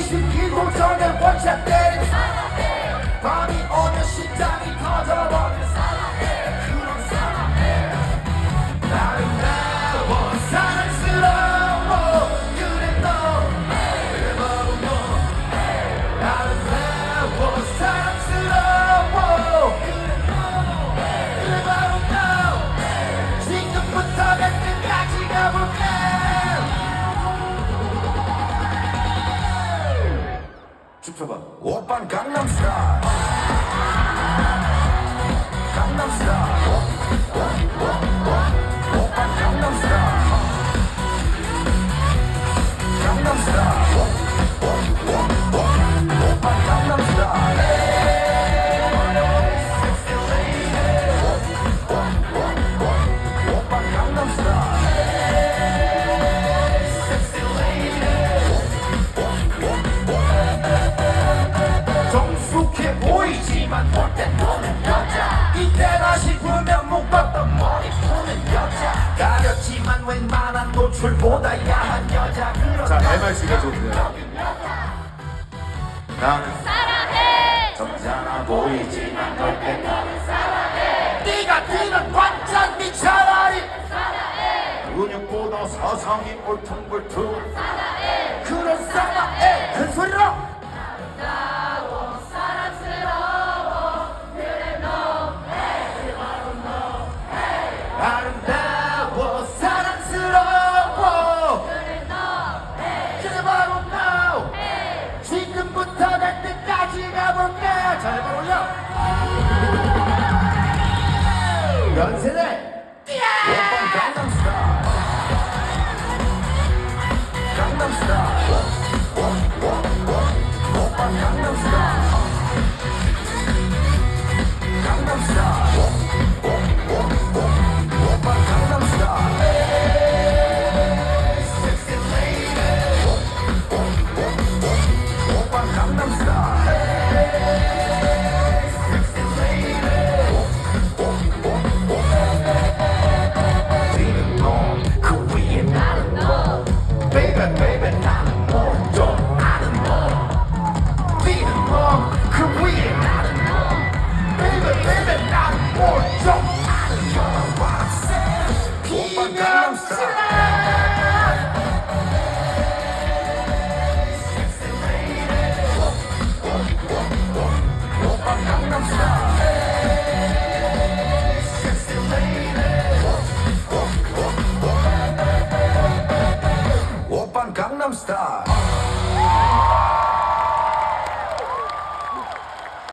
시시키고 저는 원샷 때리 밤이 오면 시작. pan Carla. 노출보다 야한 여자 자 MRC 가져오세요. 나는 사랑해 점잖아 보이지만 널 뺏는 사랑해. 네가 드는 관장 네 차라리 사랑해. 근육보다 사상이 울퉁불퉁 사랑해. 现在 Gangnam Style.